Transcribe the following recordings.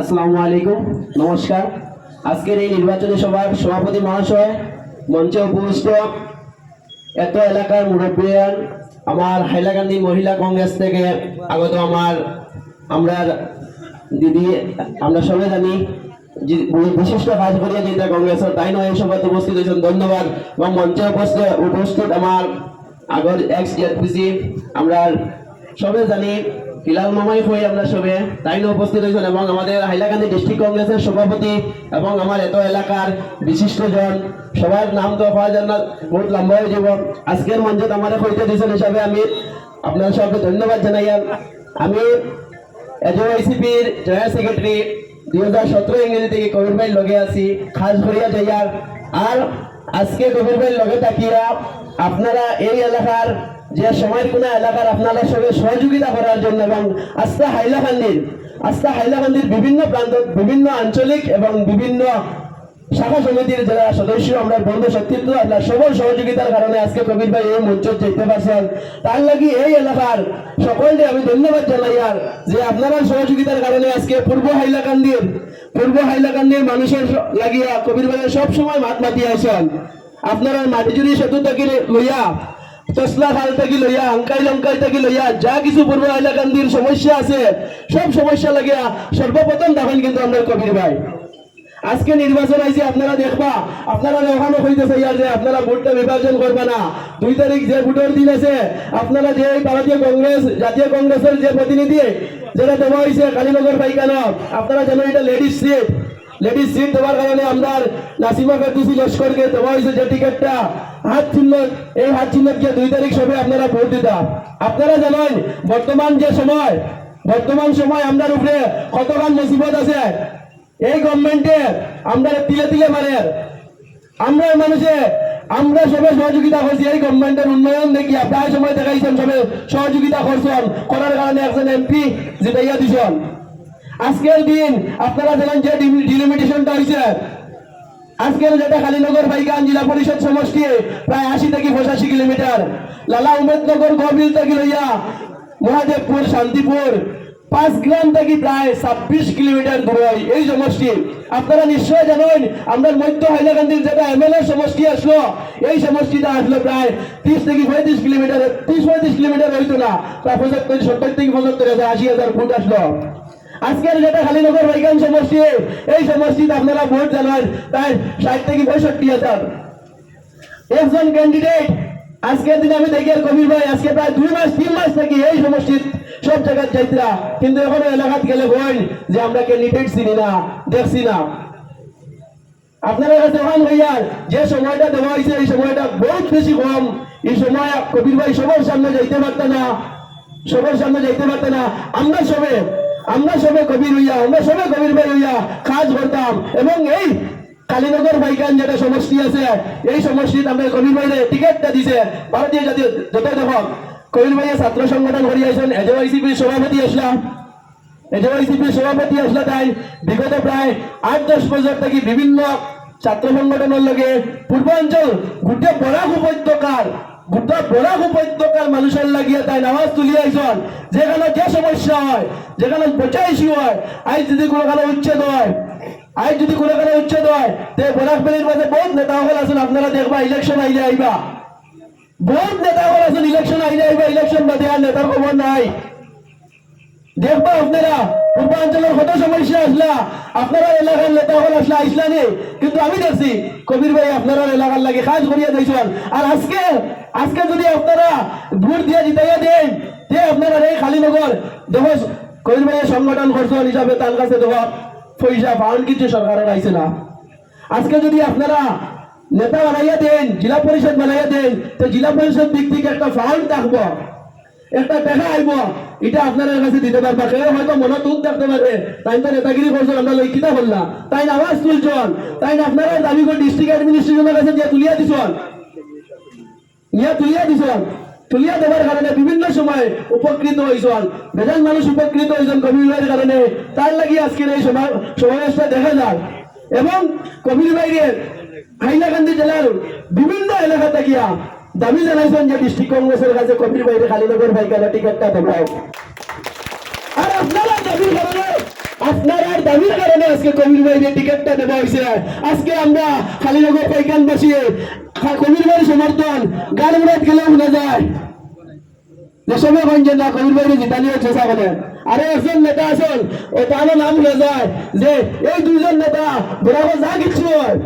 আসসালামু আলাইকুম, নমস্কার। আজকের এই নির্বাচনী সভার সভাপতি মহাশয়, মঞ্চে উপবিষ্ট এত এলাকার মুরব্বীরা আমার হাইলাকান্দি মহিলা কংগ্রেস থেকে আগত আমার আমরা দিদি, আমরা সবাই জানি বিশিষ্ট করিয়া যেটা কংগ্রেসের, তাই নয়, এই সভাতে উপস্থিত হয়েছেন। ধন্যবাদ। এবং মঞ্চে উপস্থিত উপস্থিত আমার আগর এক্স জেডপিসি আমরা সবে জানি হিলাল মামাই হয়ে আমরা সবে, তাই উপস্থিত হয়েছেন এবং আমাদের হাইলাকান্দি ডিস্ট্রিক্ট কংগ্রেসের সভাপতি এবং আমার এত এলাকার বিশিষ্টজন, সবার নাম তো পাওয়া যায় না বহুত লম্বা হয়ে যাব। আজকের মঞ্চত আমার হইতে দিয়েছেন হিসাবে আমি আপনার সবকে ধন্যবাদ জানাই। আমি এজ আইসিপির জয়েন্ট সেক্রেটারি, দুই হাজার সতেরো ইংরেজি থেকে কবির ভাই লগে আছি, খাস করিয়া যাইয়ার আর আজকে কবির ভাই লগে থাকিয়া আপনারা এই এলাকার যে সময়ের কোন এলাকার আপনারা সঙ্গে সহযোগিতা করার জন্য এবং আস্থা হাইলাকান্দির আস্থা হাইলাকান্দির বিভিন্ন প্রান্ত, বিভিন্ন আঞ্চলিক এবং বিভিন্ন শাখা সমিতির যারা সদস্য, আমরা বন্ধু সত্যিত্ব আপনার সবল সহযোগিতার কারণে আজকে কবির ভাই এই মঞ্চ যেতে পারছেন তার লাগি এই এলাকার সকলকে আমি ধন্যবাদ জানাই আর যে আপনারা সহযোগিতার কারণে আজকে পূর্ব হাইলাকান্দির পূর্ব হাইলাকান্দির মানুষের লাগিয়া কবির ভাইয়ের সব সময় মাত মাতি আছেন। আপনারা মাটিজুরি সেতু থেকে লইয়া তসলা খাল থেকে লইয়া আঙ্কাই লঙ্কাই থেকে লইয়া, যা কিছু পূর্ব হাইলাকান্দির সমস্যা আছে, সব সমস্যা লাগিয়া সর্বপ্রথম দেখেন কিন্তু আমরা কবির ভাই। আজকে নির্বাচন আইছে আপনারা দেখবা, আপনারা ওখানে হইতেছে ইয়ার যে, আপনারা ভোটটা বিভাজন করবে না। দুই তারিখ যে ভোটের দিন আছে, আপনারা যে ভারতীয় কংগ্রেস জাতীয় কংগ্রেসের যে প্রতিনিধি যেটা দেওয়া হয়েছে কালীনগর পাইকান আপনারা জানেন এটা লেডিস সিট লেডিস সিট দেওয়ার কারণে আমরা নাসিমা ফেরদুসি লস্করকে দেওয়া হয়েছে যে টিকিটটা হাত চিহ্ন, এই হাত চিহ্ন গিয়ে দুই তারিখ সবে আপনারা ভোট দিতাম আপনারা জানেন, বর্তমান যে সময়, বর্তমান সময় আমরা উপরে কতখান মুসিবত আছে? এই গভর্নমেন্টে আমরা তিলে তিলে মারে। আমরা মানুষে, আমরা সবে সহযোগিতা করছি। এই গভর্নমেন্টের উন্নয়ন দেখি প্রায় সময় দেখাইছেন সবে সহযোগিতা করছেন। করার কারণে একজন এমপি জিতাইয়া দিছেন। আজকের দিন আপনারা জানেন যে ডিলিমিটেশনটা হয়েছে আজকের যেটা কালীনগর বাইকান জেলা পরিষদ সমষ্টি, প্রায় আশি থেকে পঁচাশি কিলোমিটার। লালা উমেদনগর গভীর থেকে লইয়া মহাদেবপুর, শান্তিপুর পাঁচ গ্রাম থেকে প্রায় ছাব্বিশ কিলোমিটার দূরে এই সমষ্টি। আপনারা নিশ্চয় জানেন, আমরা মধ্য হাইলাকান্দির যেটা এম এল এ সমষ্টি আসলো, এই সমষ্টিটা আসলো প্রায় ত্রিশ থেকে পঁয়ত্রিশ কিলোমিটার, ত্রিশ পঁয়ত্রিশ কিলোমিটার হইতো না। প্রায় পঁচাত্তর, সত্তর থেকে পঁচাত্তর হাজার, আশি হাজার ফুট আসলো। আজকের যেটা খালিনগর বৈজ্ঞান সমষ্টি এই সমষ্টিতে আপনারা ভোট জানান তাই ষাট থেকে পঁয়ষট্টি হাজার। একজন ক্যান্ডিডেট আজকের দিনে আমি দেখি কবির ভাই, আজকে প্রায় দুই মাস, তিন মাস থেকে এই সমষ্টির সব জায়গায় যাইতরা কিন্তু এখনও এলাকাত গেলে বলেন যে আমরা ক্যান্ডিডেট চিনি না, দেখছি না। আপনারা কাছে ওখান ভাইয়ার যে সময়টা দেওয়া হয়েছে, এই সময়টা বহুত বেশি কম। এই সময় কবির ভাই সবার সামনে যাইতে পারত না, সবার সামনে যাইতে পারত না। আমরা সবে আমরা সবে কবির হইয়া, আমরা সবে কবির ভাই হইয়া কাজ করতাম। এবং এই কালীনগর বাইকান যেটা সমষ্টি আছে, এই সমষ্টিতে আমরা কবির ভাইরে টিকিটটা দিছে, ভারতীয় জাতীয় যত দেখো কবির ভাইয়ে ছাত্র সংগঠন করিয়াছেন এজওআইসিপির সভাপতি আসলাম। এজওআইসিপির সভাপতি আসলে তাই বিগত প্রায় আট দশ বছর থেকে বিভিন্ন ছাত্র সংগঠনের লগে পূর্বাঞ্চল, গোটে বরাক উপত্যকার গোটা বরাক উপত্যকার মানুষের লাগিয়ে তাই নামাজ তুলি আইসন। যেখানে যে সমস্যা হয়, যেখানে পচাইছি হয়, আজ যদি কোনো কালে উচ্ছেদ হয়, আজ যদি কোনো কালে উচ্ছেদ হয়, তে বরাক বেলির মাঝে বহুত নেতা হল আছেন, আপনারা দেখবা ইলেকশন আইলে আইবা। বহুত নেতা হল আছেন ইলেকশন আইলে আইবা ইলেকশন বাদে আর নেতার খবর নাই। দেখবা আপনারা, পূর্বাঞ্চলের কত সমস্যা আসলা, আপনারা এলাকার নেতা হল আসলা আইসলা নে। কিন্তু আমি দেখছি, কবির ভাই আপনারা এলাকার লাগে কাজ করিয়া দিয়েছেন আর আজকে আজকে যদি আপনারা ভোট দিয়ে জিতাইয়া দেন আপনারা এই খালিনগর দেখো, কবির ভাইয়ের সংগঠন করছেন হিসাবে তার কাছে দেখো, পয়সা ফাউন্ড কিছু সরকারের না। আজকে যদি আপনারা নেতা বানাইয়া দেন, জেলা পরিষদ বানাইয়া দেন, তো জেলা পরিষদ দিক থেকে একটা ফাউন্ড থাকব। একটা টাকা আইব এটা আপনাদের কাছে দিতে পারবা। কেউ হয়তো মনে তুল থাকতে পারে। তাই তো নেতাগিরি করছেন, আমরা লই কিতা তাই আওয়াজ তুলছন তাই আপনারা দাবি করে ডিস্ট্রিক্ট অ্যাডমিনিস্ট্রেশনের কাছে দিয়ে তুলিয়া দিছন ইয়া তুলিয়া দিছন তুলিয়া দেওয়ার কারণে বিভিন্ন সময় উপকৃত হয়েছেন বেজান মানুষ উপকৃত হয়েছেন কবির কারণে তার লাগি আজকের এই সমা- সমাবেশটা দেখা যায় এবং কবির ভাইয়ের হাইলাকান্দি জেলার বিভিন্ন এলাকা থাকিয়া দাবি জানাইছেন যে ডিস্ট্রিক্ট কংগ্রেসের কাছে কবির ভাইয়ের কালীনগর ভাই কেন টিকিটটা আর আপনারা দাবির কারণে দাবির কারণে আজকে কবির ভাইয়ের টিকিটটা দেওয়া হয়েছে। আজকে আমরা পাইকান কবির সমর্থন উড়াত যায়। সবাই কইছেন না কবির বলেন আরে একজন নেতা আছেন, ও তারও নাম হয়ে যায় যে এই দুজন নেতা বরাবর যা কিছু হয়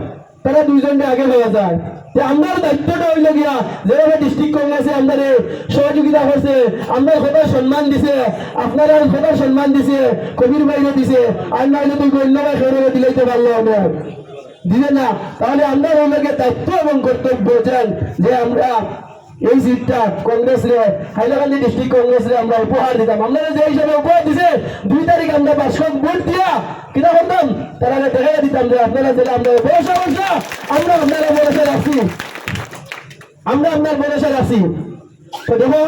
তারা দুইজনকে আগে হয়ে যায়। আমার দায়িত্বটা হইল গিয়া, যেভাবে ডিস্ট্রিক্ট কংগ্রেসে আমাদের সহযোগিতা করছে, আমরা সবাই সম্মান দিছে, আপনারা সবাই সম্মান দিছে, কবির বাইরে দিছে, আর নাইলে তুই অন্য সৌরভে দিলেইতে পারল আমার। দিবে না, তাহলে আমরা ওনাকে দায়িত্ব এবং কর্তব্য যে আমরা এই সিটটা কংগ্রেস রে হাইলাকান্দি ডিস্ট্রিক্ট কংগ্রেস রে আমরা উপহার দিতাম। আমরা যে হিসাবে উপহার দিছে, দুই তারিখ আমরা বার্ষিক ভোট দিয়া, কিনা করতাম তারা দেখা দিতাম যে আপনারা যেটা আমরা ভরসা ভরসা আমরা আপনারা ভরসা রাখছি আমরা আপনার ভরসা রাখছি তো দেখো,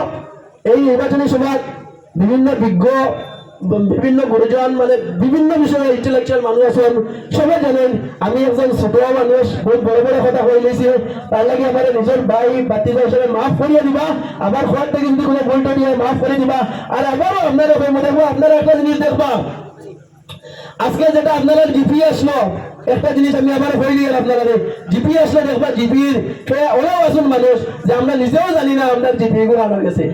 এই নির্বাচনী সভায় বিভিন্ন বিজ্ঞ বিভিন্ন গুরুজন মানে বিভিন্ন বিষয়ে ইন্টেলেকচুয়াল মানুষ আছেন। সবাই জানেন, আমি একজন ছোট মানুষ বহুত বড় বড় কথা হয়ে গেছি তার লাগে আমার নিজের ভাই বাতিজা হিসেবে মাফ করিয়ে দিবা। আবার খোয়ার থেকে যদি কোনো ভুল দিয়ে মাফ করে দিবা। আর আবারও আপনারা দেখব দেখব আপনারা একটা জিনিস দেখবা। আজকে যেটা আপনারা জিপি আসলো একটা জিনিস আমি আবার হয়ে গেল আপনারা জিপি আসলে দেখবা জিপির ওরাও আসুন মানুষ যে আমরা নিজেও জানি না, আমরা জিপি গুলো আনা গেছে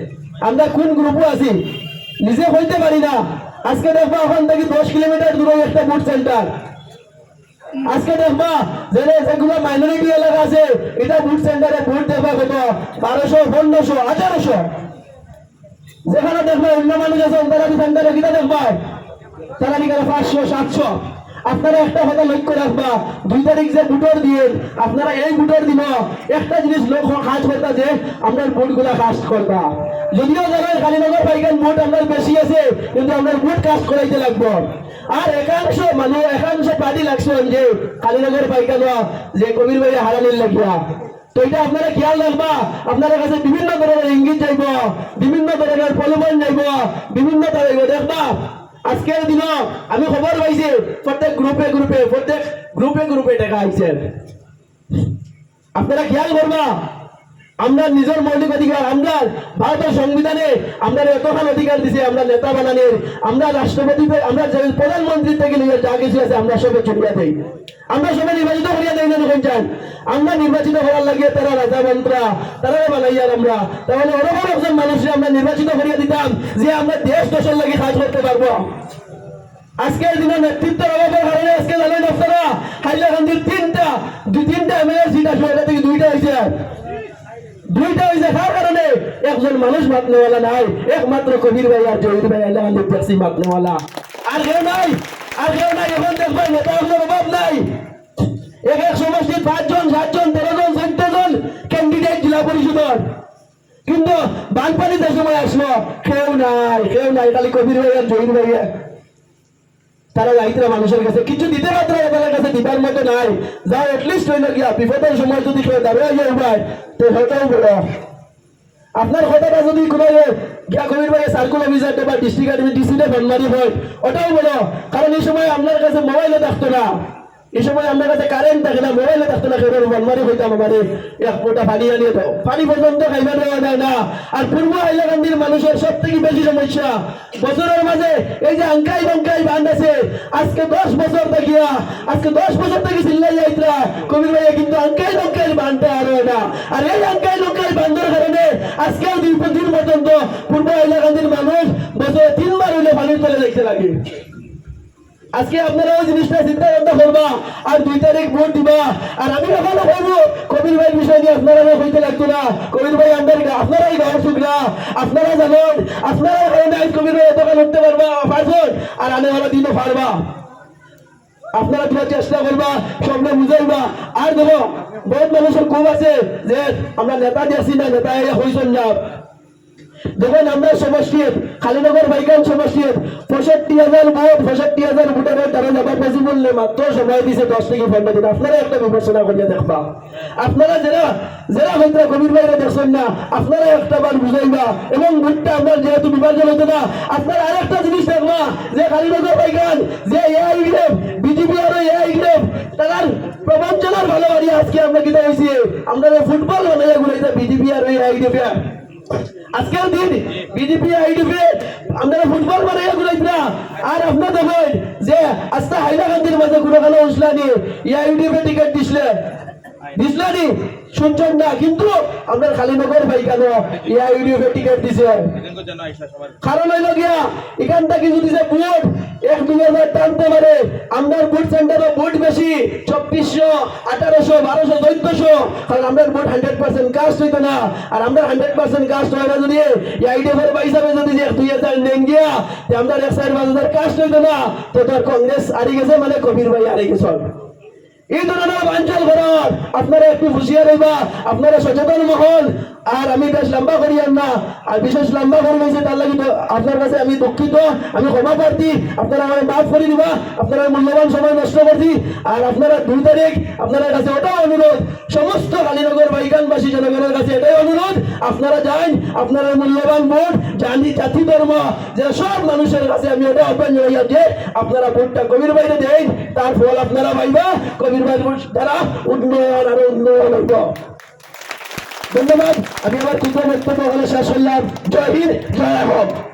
আমরা কোন গ্রুপও আছি? নিজে হইতে পারি না। আজকে দেখবা ওখান থেকে দশ কিলোমিটার দূরে একটা বুট সেন্টার আজকে দেখবা যে যেগুলো মাইনরিটি এলাকা আছে, এটা বুট সেন্টারে বুট দেখবা কত? বারোশো, পনেরোশো আঠারোশো যেখানে দেখবা অন্য মানুষ আছে, তারা সেন্টারে কিনা দেখবা? তারা নিকালে পাঁচশো, সাতশো। আপনারা একটা কথা লক্ষ্য রাখবা। দুই তারিখ যে বুটর দিয়ে আপনারা এই বুটর দিন একটা জিনিস লোক কাজ করতা যে আমরা বুটগুলা কাস্ট করতা যদিও জানেন কালীনগর বাইকান বুট আমরা বেশি আছে, কিন্তু আমরা বুট কাস্ট করাইতে লাগবো। আর একাংশ মানুষ, একাংশ পার্টি লাগছেন যে কালীনগর বাইকান যে কবির ভাই হারানির লাগিয়া তো এটা আপনারা খেয়াল রাখবা আপনার কাছে বিভিন্ন ধরনের ইঙ্গিত যাইব, বিভিন্ন ধরনের প্রলোভন যাইব, বিভিন্ন দেখবা আজকের দিন আমি খবর পাইছি প্রত্যেক গ্রুপে গ্রুপে প্রত্যেক গ্রুপে গ্রুপে টাকা আইছে আপনারা খেয়াল করবা আমরা নিজের মৌলিক অধিকার, আমরা ভারতের সংবিধানে আমরা এতখান অধিকার দিছে, আমরা নেতা বানানোর, আমরা রাষ্ট্রপতি আমরা যে প্রধানমন্ত্রী থেকে নিজের যা কিছু আছে, আমরা সবে ছড়িয়ে দেই। আমরা সবাই নির্বাচিত করিয়া দেই না দেখুন চান আমরা নির্বাচিত করার লাগিয়ে তারা রাজা মন্ত্রা তারা বানাইয়ার আমরা। তাহলে ওরকম একজন মানুষকে আমরা নির্বাচিত করিয়া দিতাম, যে আমরা দেশ দেশের লাগে কাজ করতে পারব। আজকের দিনে নেতৃত্বের অভাবের কারণে আজকে জানেন আপনারা হাইলাকান্দির তিনটা, দুই তিনটা এমএলএ সিট আসবে এটা থেকে দুইটা হয়েছে দুইটা হয়েছে কার কারণে? একজন মানুষ নাই, একমাত্র কবির ভাই আর জহির ভাই মাতনেওয়ালা আর কেউ নাই, আর কেউ নাই, এখন নেতা অভাব নাই। এক এক সমষ্টির পাঁচজন, সাতজন তেরো জন চোদ্দ জন ক্যান্ডিডেট জেলা পরিষদের। কিন্তু বানপানি যে সময় আসলো, কেউ নাই কেউ নাই, খালি কবির ভাই আর জহির ভাই তারা যাইতে মানুষের কাছে কিছু দিতে পারতো না তাদের কাছে দিবার মতো নাই। যা এটলিস্ট হইল গিয়া, বিপদের সময় যদি কেউ দাঁড়িয়ে গিয়ে উঠায় তো সেটাও বলো আপনার কথাটা যদি কোনো গিয়া কবির ভাই সার্কুল অফিসার বা ডিস্ট্রিক্ট অ্যাডমিন ফোন মারি হয়, ওটাও বলো কারণ এই সময় আপনার কাছে মোবাইলও থাকতো না। এই সময় আপনার কাছে কারেন্ট থাকে না মোবাইলে থাকতো না কেউ ফোনমারি হইতাম আমাদের এক ফোটা পানি আনিয়ে দাও। পানি পর্যন্ত খাইবার দেওয়া যায় না। আর পূর্ব হাইলাকান্দির মানুষের সব থেকে বেশি সমস্যা, বছরের মাঝে এই যে আঙ্কাই বঙ্কাই বান্ধ আছে, আজকে দশ বছর থাকিয়া, আজকে দশ বছর থেকে চিল্লাই যাইতরা, কবির ভাইয়া কিন্তু আঙ্কাই বঙ্কাই বান্ধটা আরও না। আর এই আঙ্কাই বঙ্কাই বান্ধর কারণে আজকেও দিন পর্যন্ত পূর্ব হাইলাকান্দির মানুষ বছরে তিনবার হইলে পানির তলে দেখতে লাগে। আজকে আপনারা ওই জিনিসটা চিন্তা করবা, আর দুই তারিখ ভোট দিবা। আর আমি এখনও বলব, কবির ভাই বিষয় নিয়ে আপনারা হইতে লাগতো না। কবির ভাই আমাদের আপনারাই গাঁও শুকরা আপনারা জানেন, আপনারা নাই কবির ভাই এতকাল উঠতে পারবা পারছেন আর আনে ওরা দিনও পারবা। আপনারা তোমার চেষ্টা করবা সবনে বুঝাইবা। আর দেখো, বহুত মানুষের খুব আছে যে আমরা নেতা দিয়েছি না, নেতা এরা হইছেন না। দেখুন, আমরা সমষ্টির, খালিনগর বাইকান সমষ্টির, পঁয়ষট্টি হাজার ভোট, পঁয়ষট্টি হাজার ভোটার তারা যাবার পসিবল নেই মাত্র সময় দিছে দশ থেকে পনেরো দিন। আপনারা একটা বিবেচনা করিয়া দেখবা। আপনারা যারা যারা হয়তো কবির ভাইরা দেখছেন না, আপনারা একটা বার বুঝাইবা, এবং ভোটটা আপনার যেহেতু বিভাজন হইতো না, আপনারা আর একটা জিনিস দেখবা, যে খালিনগর বাইকান যে এআই গ্রেপ বিজেপি আর এআই গ্রেপ তার প্রবঞ্চনার ভালো বাড়ি আজকে আমরা কিনা হয়েছি আমরা ফুটবল বানাইয়া গুলাইতে বিজেপি আর এআই গ্রেপে আজকের দিন বিজেপি আইডিপি আপনারা ফুটবল বানাইয়া ঘুরাইত আর আপনার দেখেন যে আজকে হাইলাকান্দির মাঝে কোনো কালো উসলানি ইউটিউবে টিকিট দিছিলে। দিসলানি শুনছেন না? কিন্তু আপনার খালিনগর ভাই কেন টিকিট দিছে? কারণ গিয়া, এখান থেকে যদি যে বুট এক দুই টানতে পারে সেন্টারে বুট বেশি আঠারোশো, বারোশো, চোদ্দশো কারণ আপনার বুট হান্ড্রেড পার্সেন্ট কাস্ট হইতো না। আর আপনার হান্ড্রেড পার্সেন্ট কাস্ট হয় না যদি আইডিএফের বা হিসাবে যদি এক দুই হাজার নেন গিয়া আপনার এক সাইড পাঁচ হাজার কাস্ট হইতো না, তো তোর কংগ্রেস হারি গেছে মানে কবির ভাই হারি গেছে। এই ধরনের বাঞ্চল করার আপনারা একটু হুঁশিয়ার হইবা, আপনারা সচেতন মহল। আর আমি বেশ লম্বা করিয়ান না, আর বিশেষ লম্বা করে গেছে তার লাগি আপনার কাছে আমি দুঃখিত, আমি ক্ষমা প্রার্থী। আপনারা আমায় মাফ করে দিবা, আপনারা মূল্যবান সময় নষ্ট করছি। আর আপনারা দুই তারিখ, আপনাদের কাছে ওটাও অনুরোধ, সমস্ত কালীনগর, বাইগানবাসী জনগণের কাছে এটাই অনুরোধ আপনারা যান আপনারা মূল্যবান ভোট জানি জাতি, ধর্ম, যে সব মানুষের কাছে আমি ওটা আহ্বান জানাইয়া যে আপনারা ভোটটা কবির বাইরে দেন, তার ফল আপনারা পাইবা কবির বাইর দ্বারা উন্নয়ন আরও উন্নয়ন হইব। ধন্যবাদ, আমি আমার ক্ষুদ্র বক্তব্য হলে শেষ করলাম। জয় হিন্দ, জয়